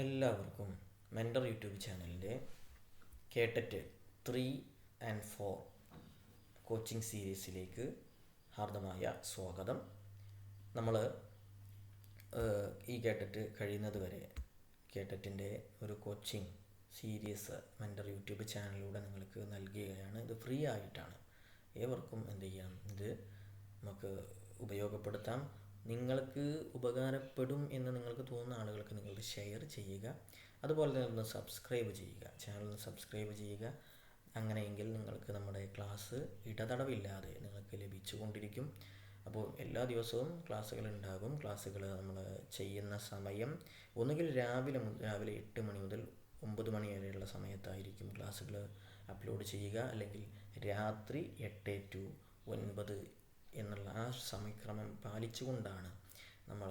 എല്ലാവർക്കും mentor YouTube ചാനലിന്റെ KTET three and four coaching സീരീസിലേക്ക് ഹാർദമായ സ്വാഗതം. നമ്മൾ ഈ കേട്ടറ്റ് കഴിയുന്നത് വരെ കേട്ടറ്റിന്റെ ഒരു കോച്ചിങ് സീരീസ് മെൻഡർ യൂട്യൂബ് ചാനലിലൂടെ നിങ്ങൾക്ക് നൽകുകയാണ്. ഇത് ഫ്രീ ആയിട്ടാണ്. ഏവർക്കും എന്ത് ചെയ്യാം? ഇത് നമുക്ക് ഉപയോഗപ്പെടുത്താം. നിങ്ങൾക്ക് ഉപകാരപ്പെടും എന്ന് നിങ്ങൾക്ക് തോന്നുന്ന ആളുകൾക്ക് നിങ്ങൾ ഷെയർ ചെയ്യുക. അതുപോലെ തന്നെ ഒന്ന് സബ്സ്ക്രൈബ് ചെയ്യുക. ചാനൽ സബ്സ്ക്രൈബ് ചെയ്യുക. അങ്ങനെയെങ്കിൽ നിങ്ങൾക്ക് നമ്മുടെ ക്ലാസ് ഇടതടവില്ലാതെ നിങ്ങൾക്ക് ലഭിച്ചുകൊണ്ടിരിക്കും. അപ്പോൾ എല്ലാ ദിവസവും ക്ലാസ്സുകൾ ഉണ്ടാകും. ക്ലാസ്സുകൾ നമ്മൾ ചെയ്യുന്ന സമയം ഒന്നുകിൽ രാവിലെ രാവിലെ എട്ട് മണി മുതൽ ഒമ്പത് മണി വരെയുള്ള സമയത്തായിരിക്കും ക്ലാസ്സുകൾ അപ്ലോഡ് ചെയ്യുക. അല്ലെങ്കിൽ രാത്രി എട്ട് ടു ഒൻപത് എന്നുള്ള ആ സമയക്രമം പാലിച്ചുകൊണ്ടാണ് നമ്മൾ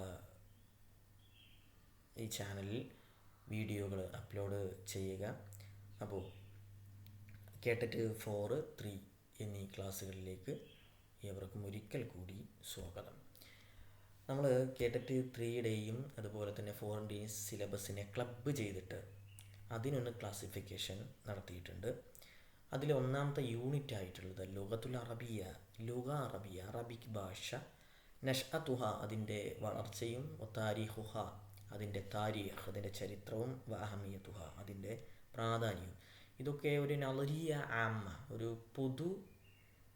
ഈ ചാനലിൽ വീഡിയോകൾ അപ്ലോഡ് ചെയ്യുക. അപ്പോൾ കേട്ടിട്ട് ഫോറ് ത്രീ എന്നീ ക്ലാസ്സുകളിലേക്ക് ഏവർക്കും ഒരിക്കൽ കൂടി സ്വാഗതം. നമ്മൾ കേട്ടിട്ട് ത്രീയുടെയും അതുപോലെ തന്നെ ഫോറിന്റെയും സിലബസിനെ ക്ലബ്ബ് ചെയ്തിട്ട് അതിനൊന്ന് ക്ലാസിഫിക്കേഷൻ നടത്തിയിട്ടുണ്ട്. അതിൽ ഒന്നാമത്തെ യൂണിറ്റ് ആയിട്ടുള്ളത് ലുഗത്തുൽ അറബിയ ലുഗ അറബിയ അറബിക് ഭാഷ നഷ്അത്തുഹ അതിന്റെ വളർച്ചയും താരിഹുഹ അതിന്റെ താരിഖ് അതിന്റെ ചരിത്രവും വഅഹമിയത്തുഹ അതിന്റെ പ്രാധാന്യവും. ഇതൊക്കെ ഒരു നളരിയ ആമ്മ ഒരു പൊതു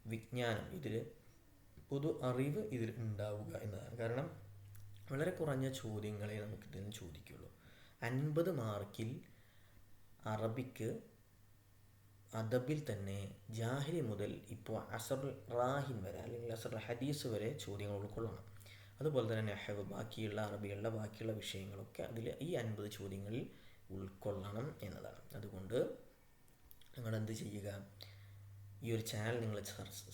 വിജ്ഞാനം ഇതിൽ പൊതു അറിവ് ഇതിൽ ഉണ്ടാവുക എന്നതാണ്. കാരണം വളരെ കുറഞ്ഞ ചോദ്യങ്ങളെ നമുക്ക് ഇതിൽ നിന്ന് ചോദിക്കുള്ളൂ. അൻപത് മാർക്കിൽ അറബിക്ക് അദബിൽ തന്നെ ജാഹിരി മുതൽ ഇപ്പോൾ അസർ റാഹിൻ വരെ അല്ലെങ്കിൽ അസർ ഹദീസ് വരെ ചോദ്യങ്ങൾ ഉൾക്കൊള്ളണം. അതുപോലെ തന്നെ നെഹവ് ബാക്കിയുള്ള അറബികളുടെ ബാക്കിയുള്ള വിഷയങ്ങളൊക്കെ അതിൽ ഈ അൻപത് ചോദ്യങ്ങളിൽ ഉൾക്കൊള്ളണം എന്നതാണ്. അതുകൊണ്ട് നിങ്ങൾ എന്ത് ചെയ്യുക? ഈ ഒരു ചാനൽ നിങ്ങൾ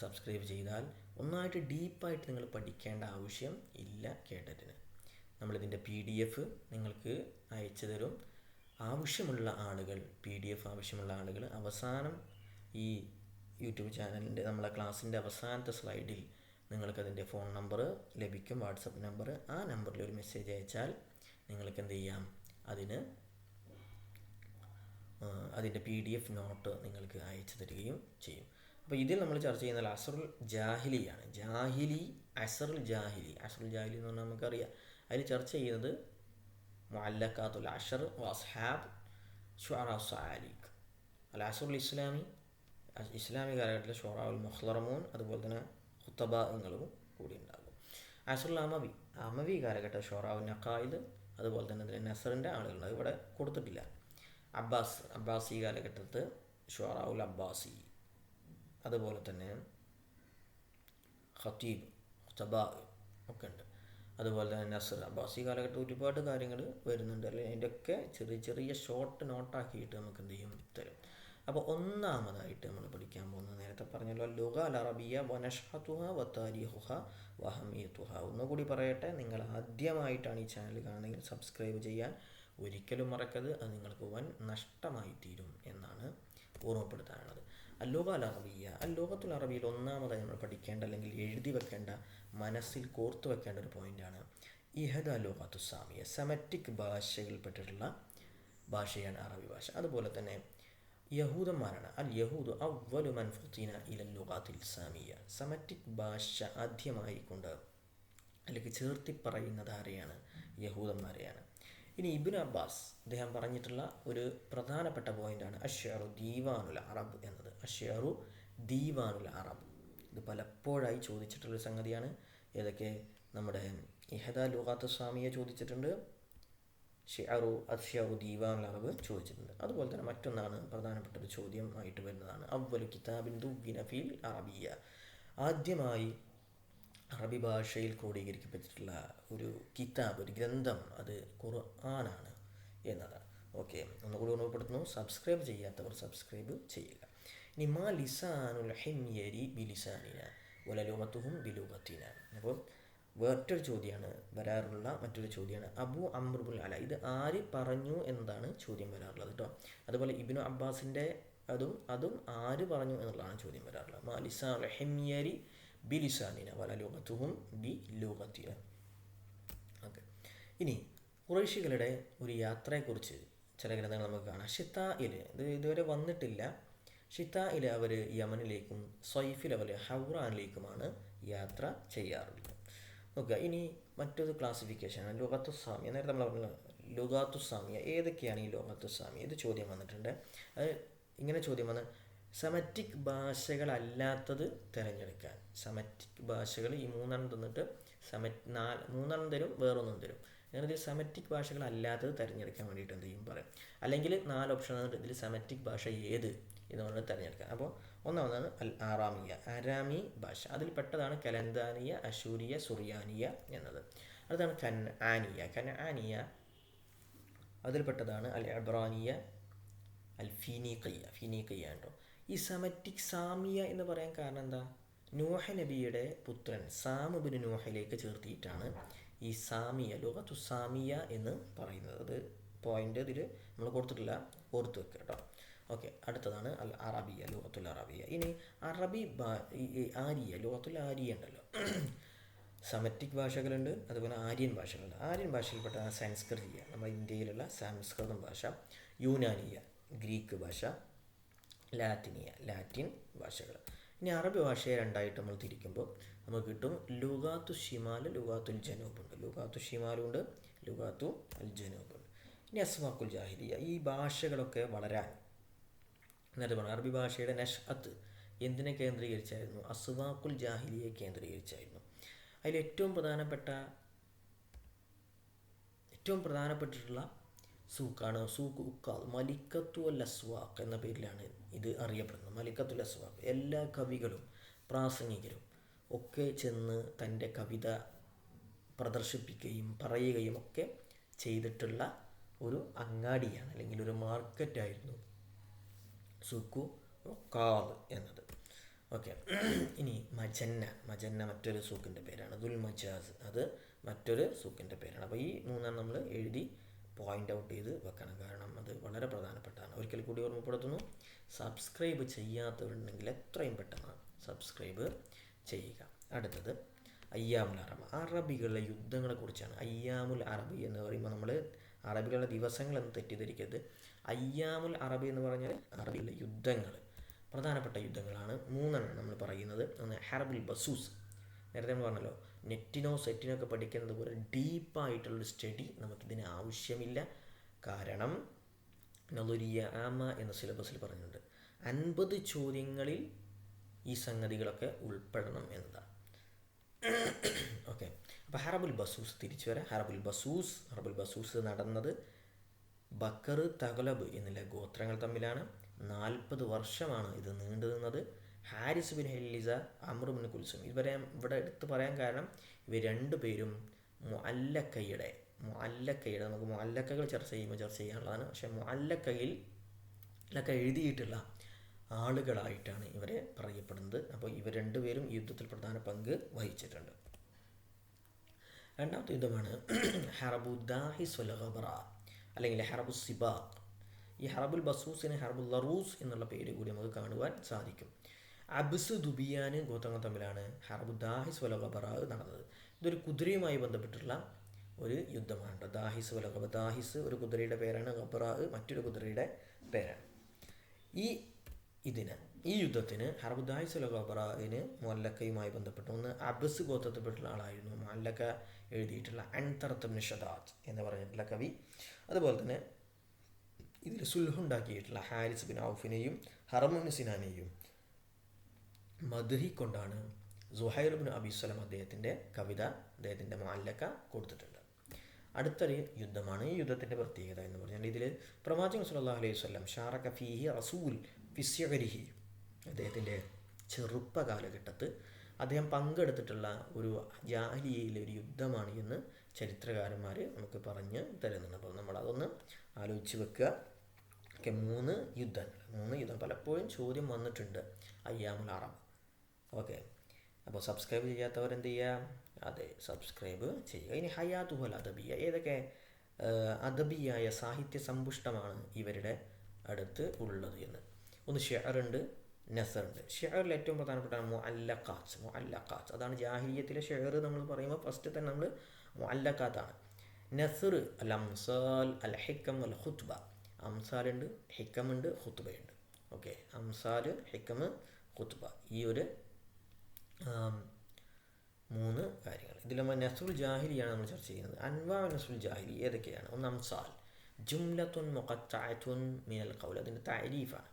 സബ്സ്ക്രൈബ് ചെയ്താൽ ഒന്നായിട്ട് ഡീപ്പായിട്ട് നിങ്ങൾ പഠിക്കേണ്ട ആവശ്യം ഇല്ല കേട്ടതിന്. നമ്മളിതിന്റെ പി ഡി എഫ് നിങ്ങൾക്ക് അയച്ചു തരും. ആവശ്യമുള്ള ആളുകൾ പി ഡി എഫ് ആവശ്യമുള്ള ആളുകൾ അവസാനം ഈ യൂട്യൂബ് ചാനലിന്റെ നമ്മളെ ക്ലാസ്സിന്റെ അവസാനത്തെ സ്ലൈഡിൽ നിങ്ങൾക്കതിന്റെ ഫോൺ നമ്പർ ലഭിക്കും വാട്സപ്പ് നമ്പർ. ആ നമ്പറിൽ ഒരു മെസ്സേജ് അയച്ചാൽ നിങ്ങൾക്ക് എന്ത് ചെയ്യാം അതിന് അതിന്റെ പി ഡി എഫ് നോട്ട് നിങ്ങൾക്ക് അയച്ചു തരികയും ചെയ്യും. അപ്പോൾ ഇതിൽ നമ്മൾ ചർച്ച ചെയ്യുന്നത് അസറുൽ ജാഹിലിയാണ്. ജാഹിലി അസറുൽ ജാഹിലി. അസറുൽ ജാഹിലി എന്ന് പറഞ്ഞാൽ നമുക്കറിയാം. അതിൽ ചർച്ച ചെയ്യുന്നത് മുഅല്ലക്കാത്തുൽ അഷർ വസ്ഹാബ് ഷുഅറ സാലിഖ് അൽ അസുൽ ഇസ്ലാമി ഇസ്ലാമിക കാലഘട്ടത്തിലെ ഷുറാവുൽ മുഹ്ലറമൂൻ അതുപോലെ തന്നെ ഹുത്തബങ്ങളും കൂടി ഉണ്ടാകും. അസുൽ അമവി അമവി കാലഘട്ട ഷുറാവുൽ നഖായിദ് അതുപോലെ തന്നെ അതിൽ നസറിന്റെ ആളുകളുണ്ട് ഇവിടെ കൊടുത്തിട്ടില്ല. അബ്ബാസ് അബ്ബാസി കാലഘട്ടത്ത് ഷുറാവുൽ അബ്ബാസി അതുപോലെ തന്നെ ഖത്തീബ് ഹുത്തബ ഒക്കെ ഉണ്ട്. അതുപോലെ തന്നെ നസർ അബ്ബാസി കാലഘട്ടത്തിൽ ഒരുപാട് കാര്യങ്ങൾ വരുന്നുണ്ട് അല്ലെ? അതിന്റെയൊക്കെ ചെറിയ ചെറിയ ഷോർട്ട് നോട്ടാക്കിയിട്ട് നമുക്ക് എന്ത് ചെയ്യും? തരും. അപ്പോൾ ഒന്നാമതായിട്ട് നമ്മൾ പഠിക്കാൻ പോകുന്നത് നേരത്തെ പറഞ്ഞല്ലോ ലുഗ അൽ അറബിയ വനഷത്തുഹ വത്താരിഹുഹ വഹമിയത്തുഹ ഒന്നുകൂടി പറയട്ടെ നിങ്ങൾ ആദ്യമായിട്ടാണ് ഈ ചാനൽ കാണുന്നതെങ്കിൽ സബ്സ്ക്രൈബ് ചെയ്യാൻ ഒരിക്കലും മറക്കരുത്. അത് നിങ്ങൾക്ക് വൻ നഷ്ടമായി തീരും എന്നാണ് ഓർമ്മപ്പെടുത്താനുള്ളത്. അല്ലോക അൽ അറബിയ അല്ലോകത്തുൽ അറബിയിൽ ഒന്നാമതായി നമ്മൾ പഠിക്കേണ്ട അല്ലെങ്കിൽ എഴുതി വെക്കേണ്ട മനസ്സിൽ കോർത്തു വെക്കേണ്ട ഒരു പോയിന്റാണ് ഇഹദ ലോകത്തു സാമിയ. സെമറ്റിക് ഭാഷയിൽപ്പെട്ടിട്ടുള്ള ഭാഷയാണ് അറബി ഭാഷ. അതുപോലെ തന്നെ യഹൂദന്മാരാണ്. അൽ യഹൂദ് അവലു മൻഫുത്തീന ഇല ലോകാത്തിൽ സാമിയ. സെമറ്റിക് ഭാഷ ആദ്യമായിക്കൊണ്ട് അല്ലെങ്കിൽ ചേർത്തി പറയുന്നത് ആരെയാണ്? യഹൂദന്മാരെയാണ്. ഇനി ഇബിൻ അബ്ബാസ് അദ്ദേഹം പറഞ്ഞിട്ടുള്ള ഒരു പ്രധാനപ്പെട്ട പോയിന്റാണ് അഷ്യാറു ദീവാനുൽ അറബ് എന്നത്. അഷ്യാറു ദീവാനുൽ അറബ്. ഇത് പലപ്പോഴായി ചോദിച്ചിട്ടുള്ളൊരു സംഗതിയാണ്. ഏതൊക്കെ? നമ്മുടെ ഇഹദ ലുഹാത്ത് സ്വാമിയെ ചോദിച്ചിട്ടുണ്ട്. ഷിയാറു അഷ്യാറു ദീവാനുൽ അറബ് ചോദിച്ചിട്ടുണ്ട്. അതുപോലെ തന്നെ മറ്റൊന്നാണ് പ്രധാനപ്പെട്ട ഒരു ചോദ്യം ആയിട്ട് വരുന്നതാണ്. അവലു കിതാബിൻ ദുബിൻ അഫീൽ അറബിയ. ആദ്യമായി അറബി ഭാഷയിൽ ക്രോഡീകരിക്കപ്പെട്ടിട്ടുള്ള ഒരു കിതാബ് ഒരു ഗ്രന്ഥം അത് ഖുർആനാണ് എന്നതാണ് ഓക്കെ ഒന്നുകൂടി ഓർമ്മപ്പെടുത്തുന്നു. സബ്സ്ക്രൈബ് ചെയ്യാത്തവർ സബ്സ്ക്രൈബ് ചെയ്യുക. ഇനി മാ ലിസാനുൽ ഹിംയരി ബിലിസാനിന വലലുമത്തുഹും ബിലുമത്തിന അപ്പോൾ വേറൊരു ചോദ്യമാണ് വരാറുള്ള മറ്റൊരു ചോദ്യമാണ് അബു അമ്രുബുൽ അല ഇത് ആര് പറഞ്ഞു എന്നതാണ് ചോദ്യം വരാറുള്ളത് കേട്ടോ അതുപോലെ ഇബിനു അബ്ബാസിന്റെ അതും അതും ആര് പറഞ്ഞു എന്നുള്ളതാണ് ചോദ്യം വരാറുള്ളത്. മാ ലിസാനുൽ ഹിംയരി ബിലിസാനിന വല ലോകത്തുഹും ബി ലോകത്തിന ഓക്കെ ഇനി കുറേശികളുടെ ഒരു യാത്രയെക്കുറിച്ച് ചില ഗ്രന്ഥങ്ങൾ നമുക്ക് കാണാം. ഷിത്തായിൽ ഇത് ഇതുവരെ വന്നിട്ടില്ല. ഷിത്തായിൽ അവർ യമനിലേക്കും സൈഫിൽ അവർ ഹൗറാനിലേക്കുമാണ് യാത്ര ചെയ്യാറുള്ളത്. നോക്കുക ഇനി മറ്റൊരു ക്ലാസിഫിക്കേഷനാണ് ലോകത്തുസാമിയ നേരത്തെ നമ്മൾ പറഞ്ഞ ലോകാത്തുസാമിയ ഏതൊക്കെയാണ് ഈ ലോകത്തുസാമിയ ഇത് ചോദ്യം വന്നിട്ടുണ്ട്. അത് ഇങ്ങനെ ചോദ്യം വന്ന് സെമറ്റിക് ഭാഷകളല്ലാത്തത് തിരഞ്ഞെടുക്കാൻ. സമറ്റിക് ഭാഷകൾ ഈ മൂന്നെണ്ണം തന്നിട്ട് സമറ്റ് നാല് മൂന്നെണ്ണം തരും വേറൊന്നും തരും. അങ്ങനെ ഇതിൽ സമറ്റിക് ഭാഷകളല്ലാത്തത് തിരഞ്ഞെടുക്കാൻ വേണ്ടിയിട്ട് എന്ത് ചെയ്യും പറയും. അല്ലെങ്കിൽ നാല് ഓപ്ഷൻ തന്നിട്ട് ഇതിൽ സമറ്റിക് ഭാഷ ഏത് എന്ന് പറഞ്ഞ് തിരഞ്ഞെടുക്കാം. അപ്പോൾ ഒന്നാമതാണ് അൽ ആറാമിയ ആരാമി ഭാഷ. അതിൽ പെട്ടതാണ് കലന്താനിയ അശൂരിയ സുറിയാനിയ എന്നത്. അടുത്താണ് കൻ ആനിയ. കൻ ആനിയ അതിൽപ്പെട്ടതാണ് അൽ അബ്രാനിയ അൽ ഫീനീഖയ്യ ഫീനീഖയ്യ കേട്ടോ ഈ സമറ്റിക് സാമിയ എന്ന് പറയാൻ കാരണം എന്താ? നൂഹ നബിയുടെ പുത്രൻ സാമുബിന് നൂഹയിലേക്ക് ചേർത്തിയിട്ടാണ് ഈ സാമിയ ലോകത്തു സാമിയ എന്ന് പറയുന്നത്. അത് പോയിന്റ് ഇതിൽ നമ്മൾ കൊടുത്തിട്ടില്ല ഓർത്ത് വെക്കുക കേട്ടോ. ഓക്കെ അടുത്തതാണ് അൽ അറബിയ ലോകത്തുൽ അറബിയ. ഇനി അറബി ആരിയ ലോകത്തുൽ ആരിയ ഉണ്ടല്ലോ. സമറ്റിക് ഭാഷകളുണ്ട് അതുപോലെ ആര്യൻ ഭാഷകളുണ്ട്. ആര്യൻ ഭാഷയിൽപ്പെട്ട സംസ്കൃതിയ നമ്മുടെ ഇന്ത്യയിലുള്ള സംസ്കൃതം ഭാഷ യൂനാനിയ ഗ്രീക്ക് ഭാഷ ലാറ്റിനിയ ലാറ്റിൻ ഭാഷകൾ. ഇനി അറബി ഭാഷയെ രണ്ടായിട്ട് നമ്മൾ തിരിക്കുമ്പോൾ നമുക്ക് കിട്ടും ലുഗാത്തു ഷിമാൽ ലുഗാത്തുൽ ജനൂബ് ഉണ്ട് ലുഗാത്തു ഷിമാലുണ്ട് ലുഗാത്തു അൽ ജനൂബുണ്ട്. ഇനി അസ്മാക്കുൽ ജാഹിലിയ ഈ ഭാഷകളൊക്കെ വളരാൻ. നേരത്തെ പറഞ്ഞു അറബി ഭാഷയുടെ നഷ്അത്ത് എന്തിനെ കേന്ദ്രീകരിച്ചായിരുന്നു? അസ്വാക്കുൽ ജാഹിലിയെ കേന്ദ്രീകരിച്ചായിരുന്നു. അതിൽ ഏറ്റവും പ്രധാനപ്പെട്ട ഏറ്റവും പ്രധാനപ്പെട്ടിട്ടുള്ള സൂക്കാണ് സൂക്ക് ഉക്കാൽ മലിക്കത്തു അസ്വാഖ് എന്ന പേരിലാണ് ഇത് അറിയപ്പെടുന്നത്. മലിക്കത്തുൽ അസ്വാഖ്. എല്ലാ കവികളും പ്രാസംഗികരും ഒക്കെ ചെന്ന് തന്റെ കവിത പ്രദർശിപ്പിക്കുകയും പറയുകയും ഒക്കെ ചെയ്തിട്ടുള്ള ഒരു അങ്ങാടിയാണ് അല്ലെങ്കിൽ ഒരു മാർക്കറ്റായിരുന്നു സുക്കു ഒക്കാവ് എന്നത്. ഓക്കെ. ഇനി മജന്ന. മജന്ന മറ്റൊരു സൂക്കിന്റെ പേരാണ്. ദുൽ മജാസ് അത് മറ്റൊരു സൂക്കിന്റെ പേരാണ്. അപ്പോൾ ഈ മൂന്നാണ് നമ്മൾ എഴുതി പോയിന്റ് ഔട്ട് ചെയ്ത് വെക്കണം. കാരണം അത് വളരെ പ്രധാനപ്പെട്ടതാണ് ഒരിക്കൽ കൂടി ഓർമ്മപ്പെടുത്തുന്നു. സബ്സ്ക്രൈബ് ചെയ്യാത്തവരുണ്ടെങ്കിൽ എത്രയും പെട്ടെന്ന് സബ്സ്ക്രൈബ് ചെയ്യുക. അടുത്തത് അയ്യാമുൽ അറബ്. അറബികളുടെ യുദ്ധങ്ങളെക്കുറിച്ചാണ്. അയ്യാമുൽ അറബി എന്ന് പറയുമ്പോൾ നമ്മൾ അറബികളുടെ ദിവസങ്ങളെന്ന് തെറ്റിദ്ധരിക്കരുത്. അയ്യാമുൽ അറബി എന്ന് പറഞ്ഞാൽ അറബിയിലെ യുദ്ധങ്ങൾ. പ്രധാനപ്പെട്ട യുദ്ധങ്ങളാണ്. മൂന്നെണ്ണം നമ്മൾ പറയുന്നത്. ഒന്ന് ഹറബുൽ ബസൂസ്. നേരത്തെ നമ്മൾ പറഞ്ഞല്ലോ നെറ്റിനോ സെറ്റിനോ ഒക്കെ പഠിക്കുന്നത് പോലെ ഡീപ്പായിട്ടുള്ളൊരു സ്റ്റഡി നമുക്കിതിന് ആവശ്യമില്ല. കാരണം നളുരിയ ആമ എന്ന സിലബസിൽ പറഞ്ഞിട്ടുണ്ട്. അൻപത് ചോദ്യങ്ങളിൽ ഈ സംഗതികളൊക്കെ ഉൾപ്പെടണം എന്നതാണ്. ഓക്കെ. അപ്പോൾ ഹറബുൽ ബസൂസ് തിരിച്ചു വരാം. ഹറബുൽ ബസൂസ് ഹറബുൽ ബസൂസ് നടന്നത് ബക്കർ തകലബ് എന്നുള്ള ഗോത്രങ്ങൾ തമ്മിലാണ്. നാൽപ്പത് വർഷമാണ് ഇത് നീണ്ടു നിന്നത് Haris bin Hilliza Amr bin Kulthum. ഇവരെ ഇവിടെ എടുത്തു പറയാൻ കാരണം ഇവർ രണ്ടു പേരും മുഅല്ലക്കയുടെ മുഅല്ലക്കയുടെ നമുക്ക് മുഅല്ലക്കകൾ ചർച്ച ചെയ്യുമ്പോൾ ചർച്ച ചെയ്യാനുള്ളതാണ്. പക്ഷേ മുഅല്ലക്കയിൽ ലൊക്കെ എഴുതിയിട്ടുള്ള ആളുകളായിട്ടാണ് ഇവരെ പറയപ്പെടുന്നത്. അപ്പോൾ ഇവർ രണ്ടുപേരും യുദ്ധത്തിൽ പ്രധാന പങ്ക് വഹിച്ചിട്ടുണ്ട്. രണ്ടാമത്തെ യുദ്ധമാണ് ഹറബു ദാഹിസ് വൽ ഖബറ അല്ലെങ്കിൽ ഹറബു സിബാഖ്. ഈ ഹറബുൽ ബസൂസിന് ഹറബുൽ ലറൂസ് എന്നുള്ള പേര് കൂടി നമുക്ക് കാണുവാൻ സാധിക്കും. അബ്സ് ദുബിയാനും ഗോത്രങ്ങൾ തമ്മിലാണ് ഹർബ് ദാഹിസ് വല ഖബറ നടന്നത്. ഇതൊരു കുതിരയുമായി ബന്ധപ്പെട്ടിട്ടുള്ള ഒരു യുദ്ധമാണ് ദാഹിസ് വല ഖബ ദാഹിസ് ഒരു കുതിരയുടെ പേരാണ് ഖബറ മറ്റൊരു കുതിരയുടെ പേരാണ്. ഈ ഇതിന് ഈ യുദ്ധത്തിന് ഹർബ് ദാഹിസ് ഖബറിന് മൊല്ലക്കയുമായി ബന്ധപ്പെട്ട് ഒന്ന് അബ്സ് ഗോത്രത്തിൽപ്പെട്ടുള്ള ആളായിരുന്നു. മൊല്ലക്ക എഴുതിയിട്ടുള്ള അൻതറത്തം നിഷദാജ് എന്ന് പറഞ്ഞിട്ടുള്ള കവി. അതുപോലെ തന്നെ ഇതിൽ സുൽഹുണ്ടാക്കിയിട്ടുള്ള ഹാരിസ് ബിൻ ഔഫിനെയും ഹർമുൻ സിനാനെയും മധുഹിക്കൊണ്ടാണ് സുഹൈർ ബിൻ അബിസ്വലം അദ്ദേഹത്തിന്റെ കവിത അദ്ദേഹത്തിന്റെ മാലക്ക കൊടുത്തിട്ടുണ്ട് അടുത്തൊരു യുദ്ധമാണ് ഈ യുദ്ധത്തിന്റെ പ്രത്യേകത എന്ന് പറഞ്ഞാൽ ഇതിൽ പ്രവാചകൻ സുല്ലാ അലൈഹി വസല്ലം ഷാറക ഫീഹി റസൂൽ ഫിസ്യകരിഹി അദ്ദേഹത്തിന്റെ ചെറുപ്പ കാലഘട്ടത്ത് അദ്ദേഹം പങ്കെടുത്തിട്ടുള്ള ഒരു ജാഹിലിയയിലെ ഒരു യുദ്ധമാണ് എന്ന് ചരിത്രകാരന്മാർ നമുക്ക് പറഞ്ഞ് തരുന്നുണ്ട്. അപ്പോൾ നമ്മൾ അതൊന്ന് ആലോചിച്ച് വെക്കുക. ഓക്കെ മൂന്ന് യുദ്ധങ്ങൾ മൂന്ന് യുദ്ധം പലപ്പോഴും ചോദ്യം വന്നിട്ടുണ്ട്. അയ്യാമുൽ അറബ്. ഓക്കെ. അപ്പോൾ സബ്സ്ക്രൈബ് ചെയ്യാത്തവർ എന്ത് ചെയ്യുക അതെ സബ്സ്ക്രൈബ് ചെയ്യുക. ഇനി ഹയാത്തുഹൽ അദബിയ. ഏതൊക്കെ? അദബിയായ സാഹിത്യ സമ്പുഷ്ടമാണ് ഇവരുടെ അടുത്ത് ഉള്ളത് എന്ന്. ഒന്ന് ഷെയറുണ്ട് നസറുണ്ട് ഷെയറിൽ ഏറ്റവും പ്രധാനപ്പെട്ട മുഅല്ലഖാത്ത് മുഅല്ലഖാത്ത്. അതാണ് ജാഹിലിയത്തിലെ ഷെയർ നമ്മൾ പറയുമ്പോൾ ഫസ്റ്റ് തന്നെ നമ്മൾ മുഅല്ലഖാത്താണ് നസർ അൽ അംസാൽ അൽ ഹിക്കം അൽ ഹുത്ബ അംസാലുണ്ട് ഹിക്കമുണ്ട് ഹുത്ബയുണ്ട് ഓക്കെ അംസാൽ ഹിക്കം ഹുത്ബ ഈ ഒരു മൂന്ന് കാര്യങ്ങൾ. ഇതിൽ നമ്മൾ നസുൽ ജാഹിലിയാണ് നമ്മൾ ചർച്ച ചെയ്യുന്നത്. അൻവാ നസുൽ ജാഹിലി ഏതൊക്കെയാണ്? ഒന്ന് അംസാൽ. ജുംലത്തുൻ മുഖത്തായത്തുൻ മിനൽ കൗൽ അതിന്റെ താരീഫാണ്.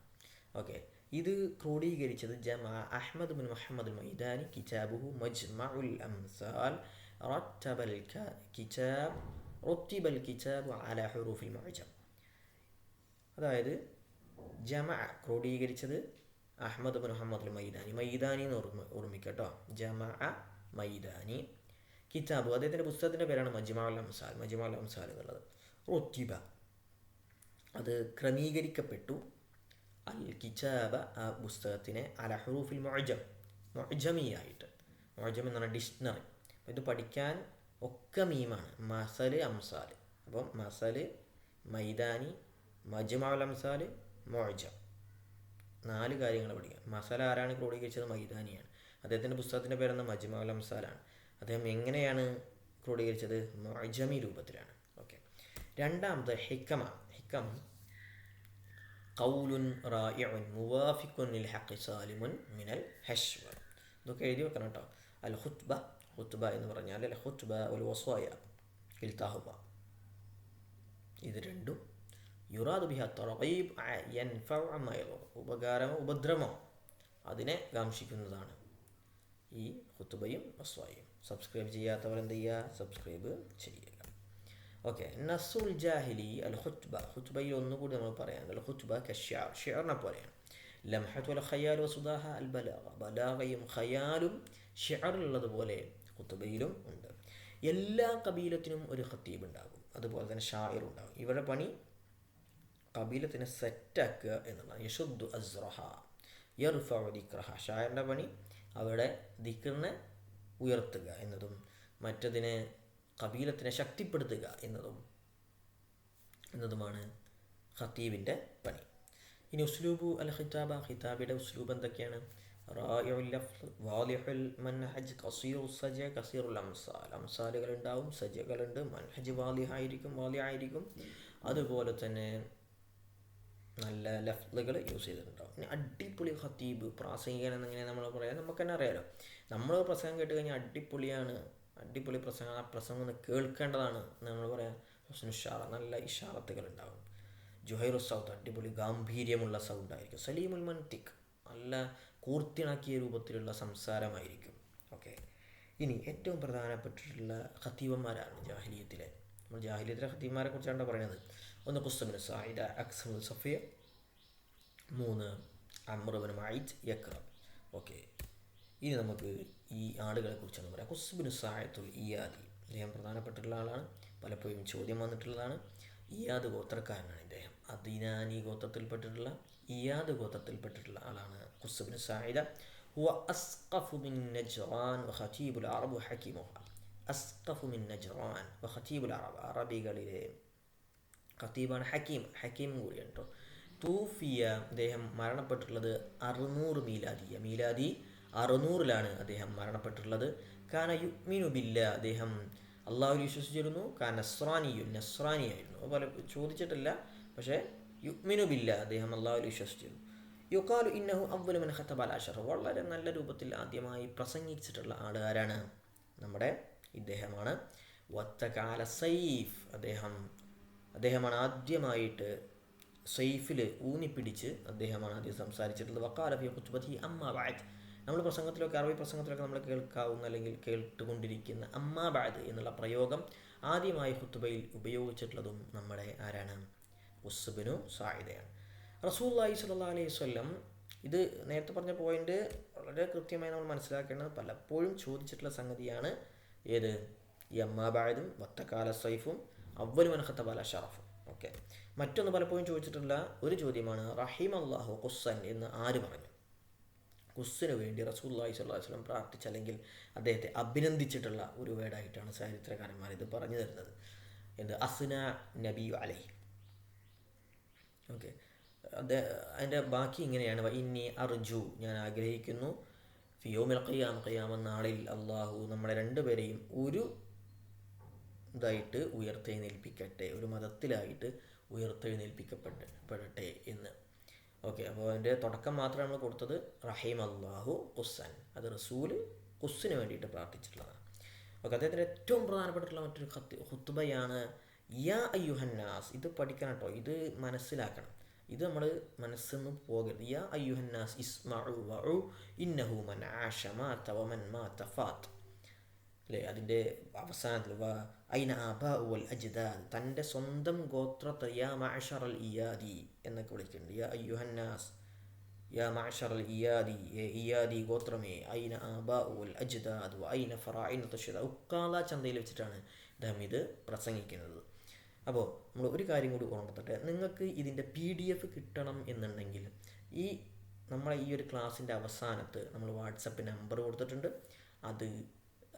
ഓക്കെ. ഇത് ക്രോഡീകരിച്ചത് ജമാ അഹ്മദ് ബിൻ മുഹമ്മദ് മൈദാനി കിതാബുഹു മജ്മഉൽ അംസാൽ റത്തബൽ കിതാബ് റത്തിബൽ കിതാബ് അല ഹുറൂഫിൽ മുഅജം. അതായത് ജമ ക്രോഡീകരിച്ചത് Ahmad bin Muhammad Maidani Maidani എന്ന് ഓർമ്മ ഓർമ്മിക്കട്ടോ ജമ മൈദാനി. കിതാബ്. അദ്ദേഹത്തിന്റെ പുസ്തകത്തിന്റെ പേരാണ് മജ്മാൽ അംസാൽ. മജ്മാൽ അംസാൽ എന്നുള്ളത്. റൊത്തിബ. അത് ക്രമീകരിക്കപ്പെട്ടു. അൽ കിതാബ ആ പുസ്തകത്തിനെ അല ഹുറൂഫിൽ മൊജം മൊജമിയായിട്ട് മൊജം എന്ന് പറഞ്ഞാൽ ഡിക്ഷണറി. അപ്പോൾ ഇത് പഠിക്കാൻ ഒക്കെ മീമാണ്. മസൽ അംസാൽ. അപ്പം മസൽ മൈദാനി മജ്മാൽ അംസാൽ മൊജം നാല് കാര്യങ്ങൾ പഠിക്കാം മസാല ആരാണ് ക്രോഡീകരിച്ചത്? മൈദാനിയാണ് അദ്ദേഹത്തിന്റെ പുസ്തകത്തിന്റെ പേരെന്ന് മജ്മാൽ അംസാലാണ്. അദ്ദേഹം എങ്ങനെയാണ് ക്രോഡീകരിച്ചത്? മജമി രൂപത്തിലാണ്. ഓക്കെ. രണ്ടാമത് ഹിക്കമ ഹിക്കം കൗലുൻ റായിഉൻ മുവാഫിഖുൻ ലിൽ ഹഖി സാലിമുൻ മിനൽ ഹഷ്വ ഇതൊക്കെ എഴുതി വെക്കണം കേട്ടോ അൽ ഹുത്ബ ഹുത്ബ എന്ന് പറഞ്ഞാൽ അൽ ഹുത്ബ ഉൽ വസ്വായ. ഇൽത്താഹുബ ഇത് രണ്ടും യുറാദ് ബിഹ തറീബ് യദുർ ഉപകാരമോ ഉപദ്രവമോ അതിനെ കാംക്ഷിക്കുന്നതാണ്. ഈ ഹുത്തുബയും അസ്വായും. സബ്സ്ക്രൈബ് ചെയ്യാത്തവർ എന്ത് ചെയ്യുക? സബ്സ്ക്രൈബ് ചെയ്യുക. ഓക്കെ നസുൽ ജാഹിലി അൽ ഹുത്ബ ഹുത്ബയിൽ ഒന്നുകൂടി നമ്മൾ പറയാൻ അൽ ഹുത്ബ കഷ്യാർ ഷിയറിനെ പോലെയാണ്. ലംഹത്തു വൽ ഖയാൽ വസുദാഹ അൽ ബലാഗ. ബലാഗയും ഖയാലും ഷിയറിലുള്ളതുപോലെ ഹുത്തുബയിലും ഉണ്ട്. എല്ലാ കബീലത്തിനും ഒരു ഖത്തീബ് ഉണ്ടാകും. അതുപോലെ തന്നെ ഷായർ ഉണ്ടാകും. ഇവരുടെ പണി കബീലത്തിനെ സെറ്റാക്കുക എന്നുള്ളതാണ് യഷുദ്ദു അസ്റഹ യർഫ ദിക്രഹ ഷായറിന്റെ പണി അവിടെ ദിക്റിനെ ഉയർത്തുക എന്നതും മറ്റതിനെ കബീലത്തിനെ ശക്തിപ്പെടുത്തുക എന്നതും എന്നതുമാണ് ഖത്തീബിന്റെ പണി. ഇനി ഉസ്ലൂബു അൽ ഖിതാബ ഖിതാബിയുടെ ഉസ്ലൂബ് എന്തൊക്കെയാണ്? ഉണ്ടാവും സജകളുണ്ട് മൻഹജ് വാലിഹായിരിക്കും വാലിയായിരിക്കും. അതുപോലെ തന്നെ നല്ല ലഫ്ലുകൾ യൂസ് ചെയ്തിട്ടുണ്ടാവും. പിന്നെ അടിപൊളി ഹത്തീബ് പ്രാസംഗികൻ എന്നിങ്ങനെ നമ്മൾ പറയാം നമുക്ക് തന്നെ അറിയാലോ. നമ്മൾ പ്രസംഗം കേട്ട് കഴിഞ്ഞാൽ അടിപൊളിയാണ്. അടിപൊളി പ്രസംഗം ആ പ്രസംഗം ഒന്ന് കേൾക്കേണ്ടതാണ് നമ്മൾ പറയാം. ഹുസ്നു ഷാറ നല്ല ഇഷാറത്തുകൾ ഉണ്ടാവും. ജുഹൈറു സൗത്ത് അടിപൊളി ഗാംഭീര്യമുള്ള സൗണ്ട് ആയിരിക്കും. സലീമുൽ മൻതിക് നല്ല കൂർത്തിണക്കിയ രൂപത്തിലുള്ള സംസാരമായിരിക്കും. ഓക്കെ ഇനി ഏറ്റവും പ്രധാനപ്പെട്ടിട്ടുള്ള ഖത്തീബന്മാരാണ് ജാഹിലിയത്തിലെ. നമ്മൾ ജാഹിലിയത്തിലെ ഖത്തീബന്മാരെ കുറിച്ചാണ് പറയുന്നത്. ഒന്ന് കുസ്തബിന് സായിദ അക്സമുൽ സഫിയ മൂന്ന് അമ്രുബിൻ മൈറ്റ് യക്രം ഓക്കെ ഇനി നമുക്ക് ഈ ആളുകളെ കുറിച്ചാണ് പറയാം കുസ്ബിന് സായത്തുൽ ഇയാദി അദ്ദേഹം പ്രധാനപ്പെട്ടിട്ടുള്ള ആളാണ് പലപ്പോഴും ചോദ്യം വന്നിട്ടുള്ളതാണ് ഇയാദ് ഗോത്രക്കാരനാണ് ഇദ്ദേഹം അദീനാനി ഗോത്രത്തിൽപ്പെട്ടിട്ടുള്ള ഇയാദ് ഗോത്രത്തിൽപ്പെട്ടിട്ടുള്ള ആളാണ് കുസ്ബിന് സായിദ هو أسقف من نجران وخطيب العرب وحكيمها أسقف من نجران وخطيب العرب അറബികളിലെ ഖത്തീബാണ് ഹക്കീം. ഹക്കീം കൂടിയാണ് കേട്ടോ തൂഫിയ അദ്ദേഹം മരണപ്പെട്ടിട്ടുള്ളത് അറുന്നൂറ് മീലാദിയ. മീലാദി അറുന്നൂറിലാണ് അദ്ദേഹം മരണപ്പെട്ടിട്ടുള്ളത്. കാന യുഗ്മിനു ബില്ല. അദ്ദേഹം അള്ളാഹുൽ വിശ്വസിച്ചിരുന്നു. കാ നസ്രാനിയു നസ്രാനിയായിരുന്നു. പല ചോദിച്ചിട്ടില്ല. പക്ഷേ യുഗ്മിനു ബില്ല അദ്ദേഹം അള്ളാഹുൽ വിശ്വസിച്ചിരുന്നു. യുക്കാലു ഇന്നഹു അവലുമൻ ഖത്തബാൽ അഷർ വളരെ നല്ല രൂപത്തിൽ ആദ്യമായി പ്രസംഗിച്ചിട്ടുള്ള ആൾ ആരാണ്? നമ്മുടെ ഇദ്ദേഹമാണ്. വത്തകാല സൈഫ് അദ്ദേഹം അദ്ദേഹമാണ് ആദ്യമായിട്ട് സൈഫിൽ ഊന്നിപ്പിടിച്ച് അദ്ദേഹമാണ് ആദ്യം സംസാരിച്ചിട്ടുള്ളത്. വക്കാലഫി കുത്തുബത്തി അമ്മ ബാജ് നമ്മൾ പ്രസംഗത്തിലൊക്കെ അറബി പ്രസംഗത്തിലൊക്കെ നമ്മൾ കേൾക്കാവുന്ന അല്ലെങ്കിൽ കേട്ടുകൊണ്ടിരിക്കുന്ന അമ്മ ബാദ് എന്നുള്ള പ്രയോഗം ആദ്യമായി ഹുത്തുബയിൽ ഉപയോഗിച്ചിട്ടുള്ളതും നമ്മുടെ ആരാണ്? ഉസ്ബിനു സായിദയാണ്. റസൂല്ലായി സല്ലാ അലൈഹി സ്വല്ലം ഇത് നേരത്തെ പറഞ്ഞ പോയിന്റ് വളരെ കൃത്യമായി നമ്മൾ മനസ്സിലാക്കേണ്ടത് പലപ്പോഴും ചോദിച്ചിട്ടുള്ള സംഗതിയാണ്. ഏത്? ഈ അമ്മാബായതും വത്തക്കാല സൈഫും അവലു മനഹത്തബാല ഷറഫ്. ഓക്കെ. മറ്റൊന്ന് പലപ്പോഴും ചോദിച്ചിട്ടുള്ള ഒരു ചോദ്യമാണ് റഹീം അള്ളാഹു ഖുസ്സൻ എന്ന് ആര് പറഞ്ഞു? കുസ്സിന് വേണ്ടി റസൂല്ലാഹി സ്വല്ലാ വസ്ലം പ്രാർത്ഥിച്ച അല്ലെങ്കിൽ അദ്ദേഹത്തെ അഭിനന്ദിച്ചിട്ടുള്ള ഒരു വേർഡായിട്ടാണ് ചരിത്രകാരന്മാർ ഇത് പറഞ്ഞു തരുന്നത്. എന്ത്? അസ്ന നബി അലൈ ഓക്കെ. അതിന്റെ ബാക്കി ഇങ്ങനെയാണ്. ഇന്നി അർജു ഞാൻ ആഗ്രഹിക്കുന്നു ഫിയോമിൽ കയ്യാമ കയ്യാമെന്ന നാളിൽ അള്ളാഹു നമ്മളെ രണ്ടുപേരെയും ഒരു ഇതായിട്ട് ഉയർത്തെഴുന്നേൽപ്പിക്കട്ടെ. ഒരു മതത്തിലായിട്ട് ഉയർത്തെഴുന്നേൽപ്പിക്കപ്പെടട്ടെ എന്ന്. ഓക്കെ അപ്പോൾ അതിന്റെ തുടക്കം മാത്രം നമ്മൾ കൊടുത്തത് റഹീം അള്ളാഹു ഖുസ്സൻ അത് റസൂൽ ഖുസ്സിന് വേണ്ടിയിട്ട് പ്രാർത്ഥിച്ചിട്ടുള്ളതാണ്. ഓക്കെ അദ്ദേഹത്തിന്റെ ഏറ്റവും പ്രധാനപ്പെട്ടിട്ടുള്ള മറ്റൊരു ഖത്ത് ഹുത്തുബയാണ് യാ അയ്യുഹന്നാസ്. ഇത് പഠിക്കണം കേട്ടോ. ഇത് മനസ്സിലാക്കണം. ഇത് നമ്മൾ മനസ്സിൽ നിന്ന് പോകരുത്. യാ അയ്യുഹന്നാസ് ഇസ്മഉ വഉ ഇന്നഹു മൻ ആഷ മാത വമൻ മാത ഫാത്ത് അല്ലേ? അതിന്റെ അവസാനത്തിൽ അയിന വൽ അജ്ദാദ് തന്റെ സ്വന്തം ഗോത്രത്തെ യാ മാഷർ അൽ ഇയാദി എന്നൊക്കെ വിളിക്കുന്നുണ്ട്. യാ അയ്യുഹന്നാസ് യാ മാഷർ അൽ ഇയാദി ഏ ഇയാദി ഗോത്രമേ അയിന വൽ അജ്ദാദ് അയിന ഫറായിന ഉക്കാല ചന്തയിൽ വെച്ചിട്ടാണ് ഇദ്ദേഹം ഇത് പ്രസംഗിക്കുന്നത്. അപ്പോൾ നമ്മൾ ഒരു കാര്യം കൂടി ഓർമ്മത്തട്ടെ നിങ്ങൾക്ക് ഇതിന്റെ പി ഡി എഫ് കിട്ടണം എന്നുണ്ടെങ്കിൽ ഈ നമ്മളെ ഈ ഒരു ക്ലാസ്സിന്റെ അവസാനത്ത് നമ്മൾ വാട്സപ്പ് നമ്പർ കൊടുത്തിട്ടുണ്ട്. അത്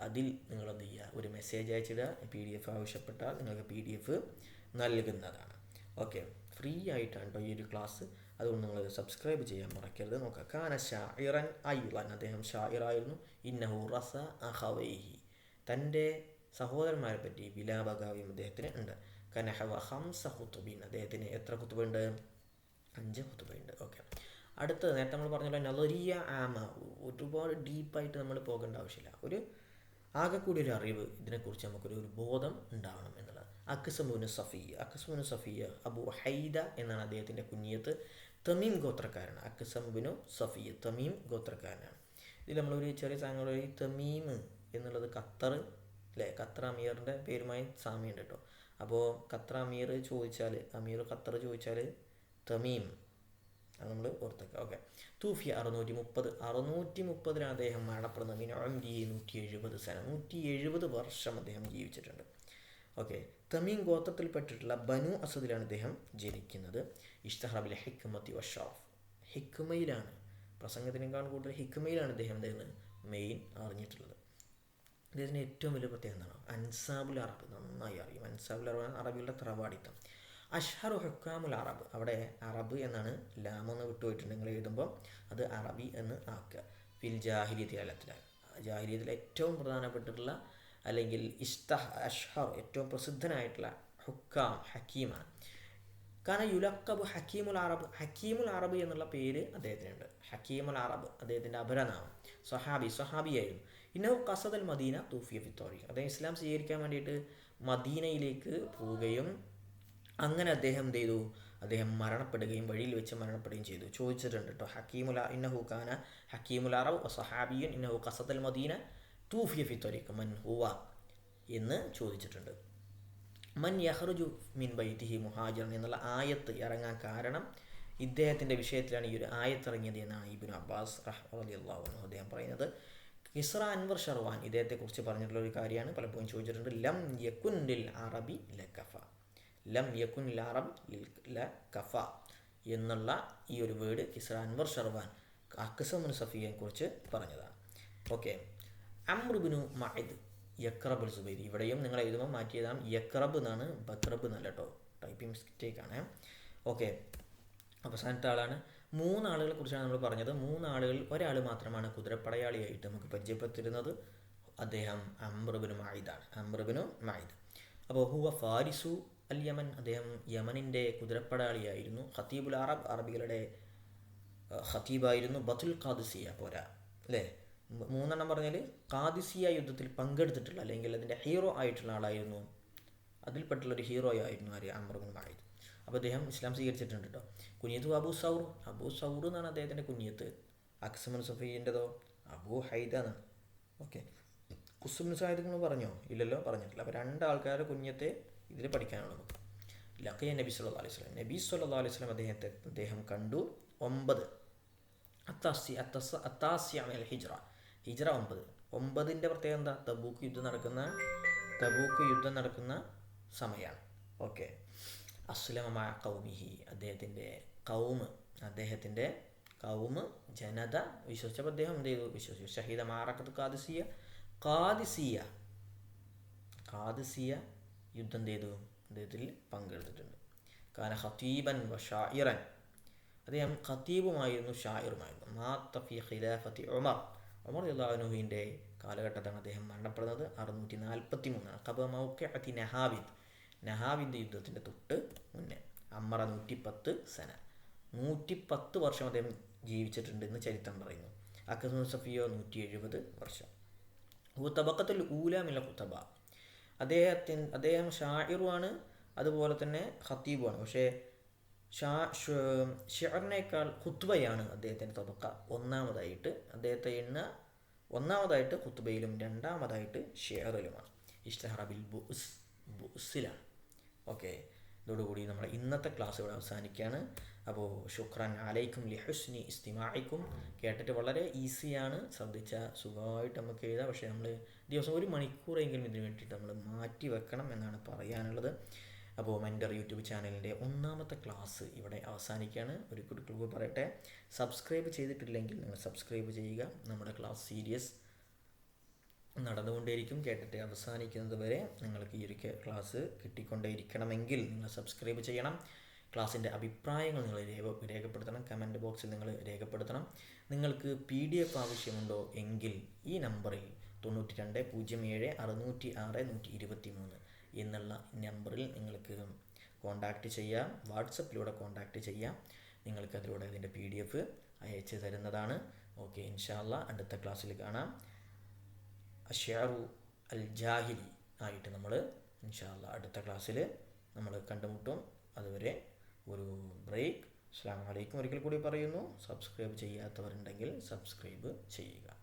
അതിൽ നിങ്ങൾ എന്ത് ചെയ്യുക? ഒരു മെസ്സേജ് അയച്ചിടുക. പി ഡി എഫ് ആവശ്യപ്പെട്ടാൽ നിങ്ങൾക്ക് പി ഡി എഫ് നൽകുന്നതാണ്. ഓക്കെ ഫ്രീ ആയിട്ടാണ് കേട്ടോ ഈ ഒരു ക്ലാസ് അതുകൊണ്ട് നിങ്ങൾ സബ്സ്ക്രൈബ് ചെയ്യാൻ മറക്കരുത്. നോക്കുക. കാന ഷായിറൻ അയ്യുളൻ അദ്ദേഹം ഷായിറായിരുന്നു ഇന്നഹു റസ അഹവൈഹി തന്റെ സഹോദരന്മാരെ പറ്റി വിലാപകാവ്യം അദ്ദേഹത്തിന് ഉണ്ട്. കനഹവ ഹംസ ഹുത്തുബീൻ അദ്ദേഹത്തിന് എത്ര കുത്തുബുണ്ട് അഞ്ച് കുത്തുബുണ്ട് ഓക്കെ അടുത്തത് നേരത്തെ നമ്മൾ പറഞ്ഞല്ലോ നലറിയ ആമ ഒരുപാട് ഡീപ്പായിട്ട് നമ്മൾ പോകേണ്ട ആവശ്യമില്ല. ഒരു ആകെ കൂടി ഒരു അറിവ് ഇതിനെക്കുറിച്ച് നമുക്കൊരു ഒരു ബോധം ഉണ്ടാവണം എന്നുള്ളത് അക്സമുന് സഫിയ അക്സമുന് സഫിയ അബു ഹൈദ എന്നാണ് അദ്ദേഹത്തിന്റെ കുഞ്ഞിയത്ത് തമീം ഗോത്രക്കാരനാണ്. അക്സമുബിനു സഫിയ തമീം ഗോത്രക്കാരനാണ്. ഇതിൽ നമ്മളൊരു ചെറിയ സാധനങ്ങൾ തമീം എന്നുള്ളത് ഖത്തർ അല്ലേ ഖത്തർ അമീറിന്റെ പേരുമായി സാമ്യമുണ്ട് കേട്ടോ. അപ്പോൾ ഖത്തർ അമീർ ചോദിച്ചാൽ അമീർ ഖത്തർ ചോദിച്ചാൽ തമീം. അത് നമ്മൾ ഓർത്തേക്കാം. ഓക്കെ തൂഫി അറുന്നൂറ്റി മുപ്പത് അറുന്നൂറ്റി മുപ്പതിലാണ് അദ്ദേഹം മരണപ്പെടുന്നത് മിനോംജി നൂറ്റി എഴുപത് സന. നൂറ്റി എഴുപത് വർഷം അദ്ദേഹം ജീവിച്ചിട്ടുണ്ട്. ഓക്കെ തമീം ഗോത്രത്തിൽപ്പെട്ടിട്ടുള്ള ബനു അസദിലാണ് അദ്ദേഹം ജനിക്കുന്നത്. ഇഷ്തഹറബിലെ ഹിക്മത്തി വഷാഫ് ഹിക്മയിലാണ്. പ്രസംഗത്തിനേക്കാൾ കൂടുതൽ ഹിക്മയിലാണ് അദ്ദേഹം എന്തെയ്യുന്നത് മെയിൻ അറിഞ്ഞിട്ടുള്ളത്. ഇതിന് ഏറ്റവും വലിയ പ്രത്യേകത എന്താണ്? അൻസാബുൽ അറബ്. നന്നായി അറിയും. അൻസാബുൽ അറബ് അറബികളുടെ തറവാടിത്തം. അഷ്ഹറു ഹുക്കാമുൽ അറബ്. അവിടെ അറബ് എന്നാണ് ലാമെന്ന് വിട്ടുപോയിട്ടുണ്ട് നിങ്ങൾ എഴുതുമ്പോൾ. അത് അറബി എന്ന് ആക്കുക. ഫിൽ ജാഹിലിയത്തി കാലത്തിലാണ് ജാഹിലിയത്തിൽ ഏറ്റവും പ്രധാനപ്പെട്ടിട്ടുള്ള അല്ലെങ്കിൽ ഇസ്തഹ അഷ്ഹർ ഏറ്റവും പ്രസിദ്ധനായിട്ടുള്ള ഹുക്കാം ഹക്കീമാണ്. കാരണം യുലക്കബ് ഹക്കീമുൽ അറബ് ഹക്കീമുൽ അറബ് എന്നുള്ള പേര് അദ്ദേഹത്തിനുണ്ട്. ഹക്കീമുൽ അറബ് അദ്ദേഹത്തിന്റെ അപരനാമം. സഹാബി സഹാബിയായിരുന്നു ഇന്നഹു കസദൽ മദീന തൂഫിയ ഫിത്തോറി അദ്ദേഹം ഇസ്ലാം സ്വീകരിക്കാൻ വേണ്ടിയിട്ട് മദീനയിലേക്ക് പോവുകയും അങ്ങനെ അദ്ദേഹം എന്ത് ചെയ്തു? അദ്ദേഹം മരണപ്പെടുകയും വഴിയിൽ വെച്ച് മരണപ്പെടുകയും ചെയ്തു. ചോദിച്ചിട്ടുണ്ട് കേട്ടോ ഹക്കീമുല ഇന്നഹു ഖാന ഹക്കീമുല അറബ് സഹാബിയൻ ഇന്നഹു കസദൽ മദീന തൂഫിയ തൊരിക്ക് മൻ ഹുവ എന്ന് ചോദിച്ചിട്ടുണ്ട്. മൻ യഹ്റുജു മിൻ ബൈത്തിഹി മുഹാജർ എന്നുള്ള ആയത്ത് ഇറങ്ങാൻ കാരണം ഇദ്ദേഹത്തിന്റെ വിഷയത്തിലാണ് ഈ ഒരു ആയത്ത് ഇറങ്ങിയത് എന്നാണ് ഇബിൻ അബ്ബാസ് അള്ളാഹു അദ്ദേഹം പറയുന്നത്. കിസ്ര അൻവർ ഷർവാൻ ഇദ്ദേഹത്തെക്കുറിച്ച് പറഞ്ഞിട്ടുള്ള ഒരു കാര്യമാണ്. പലപ്പോഴും ചോദിച്ചിട്ടുണ്ട് ലം യക്കുൻ ലിൽ അറബി ലക്കഫ. ലം യക്കുൻ ലിൽ അറബ് ല കഫ എന്നുള്ള ഈ ഒരു വേർഡ് കിസ്ര അൻവർ ഷർവാൻ അക്സമുൻ സഫിയെ കുറിച്ച് പറഞ്ഞതാണ്. ഓക്കെ അമ്രുബിനു മഹിദ് യക്രബുൽ സുബൈർ ഇവിടെയും നിങ്ങൾ എഴുതുമ്പോൾ മാറ്റിയതാണ് യക്രബ് എന്നാണ് ബക്രബ് എന്നല്ല കേട്ടോ. ടൈപ്പിംഗ് മിസ്റ്റേക്കാണ് ഓക്കെ അവസാനത്തെ ആളാണ്. മൂന്നാളുകളെ കുറിച്ചാണ് നമ്മൾ പറഞ്ഞത്. മൂന്നാളുകൾ ഒരാൾ മാത്രമാണ് കുതിരപ്പടയാളിയായിട്ട് നമുക്ക് പരിചയപ്പെട്ടിരുന്നത്. അദ്ദേഹം അമ്രബിനു മായിദാണ് അമ്രബിനു മായിദ് അപ്പോൾ ഹുവ ഫാരിസു അൽ യമൻ അദ്ദേഹം യമനിന്റെ കുതിരപ്പടാളിയായിരുന്നു. ഖത്തീബുൽ അറബ് അറബികളുടെ ഖത്തീബായിരുന്നു ബത്തുൽ ഖാദിസിയ പോരാ. അല്ലേ? മൂന്നെണ്ണം പറഞ്ഞാൽ ഖാദിസിയ യുദ്ധത്തിൽ പങ്കെടുത്തിട്ടുള്ള അല്ലെങ്കിൽ അതിന്റെ ഹീറോ ആയിട്ടുള്ള ആളായിരുന്നു. അതിൽപ്പെട്ടുള്ള ഒരു ഹീറോ ആയിരുന്നു ആര് അമർബിൻ മാഹിദ് അപ്പോൾ അദ്ദേഹം ഇസ്ലാം സ്വീകരിച്ചിട്ടുണ്ട് കേട്ടോ കുഞ്ഞിയത്ത് അബു സൗർ. അബു സൗർ എന്നാണ് അദ്ദേഹത്തിന്റെ കുഞ്ഞിയത്ത്. അക്സമൻ സഫീന്റെതോ അബു ഹൈദ ഓക്കെ. കുസുമിൻ സാഹിദ് നിങ്ങൾ പറഞ്ഞോ. ഇല്ലല്ലോ പറഞ്ഞിട്ടില്ല. അപ്പോൾ രണ്ട് ആൾക്കാരുടെ കുഞ്ഞത്തെ ഇതിൽ പഠിക്കാനാണ് ലക്കയ നബി സല്ലാ അലൈഹി സ്വലം നബി സല്ലാ അലൈഹി സ്വലം അദ്ദേഹത്തെ അദ്ദേഹം കണ്ടു ഒമ്പത്. അത്താസി അത്തസ അത്താസിയാണ് ഹിജ്റ. ഹിജ്റ ഒമ്പത്. ഒമ്പതിന്റെ പ്രത്യേകത എന്താ? തബൂക്ക് യുദ്ധം നടക്കുന്ന തബൂക്ക് യുദ്ധം നടക്കുന്ന സമയമാണ്. ഓക്കെ. അസ്ലമമായ കൗമിഹി അദ്ദേഹത്തിന്റെ കൗമ് അദ്ദേഹത്തിന്റെ കൗമ് ജനത വിശ്വസിച്ചപ്പോൾ അദ്ദേഹം എന്ത് ചെയ്തു? വിശ്വസിച്ചു. ഷഹീദ മാറക്കത്ത് കാദിസിയ കാദിസിയ കാദിസിയ യുദ്ധം ചെയ്തു. അദ്ദേഹത്തിൽ പങ്കെടുത്തിട്ടുണ്ട്. കാന ഹത്തീബൻ വ ഷായിറൻ അദ്ദേഹം ഖത്തീബുമായിരുന്നു ഷായിറുമായിരുന്നു മാത്തഫി ഖിലാഫത്തി ഉമർ. ഉമർ അള്ളാഹുനുഹിന്റെ കാലഘട്ടത്താണ് അദ്ദേഹം മരണപ്പെടുന്നത്. അറുന്നൂറ്റി നാൽപ്പത്തി മൂന്നാണ് കബ മൗക്കി നഹാബിദ് നഹാബിദ് യുദ്ധത്തിന്റെ തൊട്ട് മുന്നേ. അമ്മറ നൂറ്റി പത്ത് സന. നൂറ്റി പത്ത് വർഷം അദ്ദേഹം ജീവിച്ചിട്ടുണ്ട് എന്ന് ചരിത്രം പറയുന്നു. അക്കസ് സഫിയോ നൂറ്റി എഴുപത് വർഷം ഊത്തബക്കത്തിൽ ഊലാമില്ല കുത്തബ അദ്ദേഹത്തിന് അദ്ദേഹം ഷായിറുമാണ് അതുപോലെ തന്നെ ഖത്തീബുമാണ് പക്ഷേ ഷാ ഷിയറിനേക്കാൾ ഖുത്ബയാണ് അദ്ദേഹത്തിന്റെ തബക്ക. ഒന്നാമതായിട്ട് അദ്ദേഹത്തെ എണ്ണ ഒന്നാമതായിട്ട് ഖുത്ബയിലും രണ്ടാമതായിട്ട് ഷെയറിലുമാണ് ഇഷ്ടഹറ ബിൽ ബുസ് ബുസിലാണ്. ഓക്കെ. ഇതോടുകൂടി നമ്മുടെ ഇന്നത്തെ ക്ലാസ് ഇവിടെ അവസാനിക്കുകയാണ്. അപ്പോൾ ശുക്രൻ അലൈക്കും ലിഹുസ്നി ഇസ്തിമായിക്കും കേട്ടിട്ട് വളരെ ഈസിയാണ്. ശ്രദ്ധിച്ച സുഖമായിട്ട് നമുക്ക് എഴുതാം. പക്ഷേ നമ്മൾ ദിവസം ഒരു മണിക്കൂറെങ്കിലും ഇതിന് വേണ്ടിയിട്ട് നമ്മൾ മാറ്റി വെക്കണം എന്നാണ് പറയാനുള്ളത്. അപ്പോൾ മെന്റർ യൂട്യൂബ് ചാനലിന്റെ ഒന്നാമത്തെ ക്ലാസ് ഇവിടെ അവസാനിക്കുകയാണ്. ഒരു കുട്ടികൾക്ക് പറയട്ടെ. സബ്സ്ക്രൈബ് ചെയ്തിട്ടില്ലെങ്കിൽ നിങ്ങൾ സബ്സ്ക്രൈബ് ചെയ്യുക. നമ്മുടെ ക്ലാസ് സീരിയസ് നടന്നുകൊണ്ടേയിരിക്കും. കേട്ടിട്ട് അവസാനിക്കുന്നത് വരെ നിങ്ങൾക്ക് ഈ ഒരു ക്ലാസ് കിട്ടിക്കൊണ്ടേയിരിക്കണമെങ്കിൽ നിങ്ങൾ സബ്സ്ക്രൈബ് ചെയ്യണം. ക്ലാസ്സിന്റെ അഭിപ്രായങ്ങൾ നിങ്ങൾ രേഖ രേഖപ്പെടുത്തണം. കമന്റ് ബോക്സിൽ നിങ്ങൾ രേഖപ്പെടുത്തണം. നിങ്ങൾക്ക് പി ഡി എഫ് ആവശ്യമുണ്ടോ എങ്കിൽ ഈ നമ്പറിൽ തൊണ്ണൂറ്റി രണ്ട് പൂജ്യം ഏഴ് അറുന്നൂറ്റി ആറ് നൂറ്റി ഇരുപത്തി മൂന്ന് എന്നുള്ള നമ്പറിൽ നിങ്ങൾക്ക് കോൺടാക്റ്റ് ചെയ്യാം. വാട്സപ്പിലൂടെ കോൺടാക്റ്റ് ചെയ്യാം. നിങ്ങൾക്ക് അതിലൂടെ അതിന്റെ പി ഡി എഫ് അയച്ചു തരുന്നതാണ്. ഓക്കെ ഇൻഷാല്ല അടുത്ത ക്ലാസ്സിൽ കാണാം. അഷാറു അൽ ജാഹിലി ആയിട്ട് നമ്മൾ ഇൻഷാല്ല അടുത്ത ക്ലാസ്സിൽ നമ്മൾ കണ്ടുമുട്ടും. അതുവരെ ഒരു ബ്രേക്ക്. അസ്സാം വലൈക്കും ഒരിക്കൽ കൂടി പറയുന്നു. സബ്സ്ക്രൈബ് ചെയ്യാത്തവരുണ്ടെങ്കിൽ സബ്സ്ക്രൈബ് ചെയ്യുക.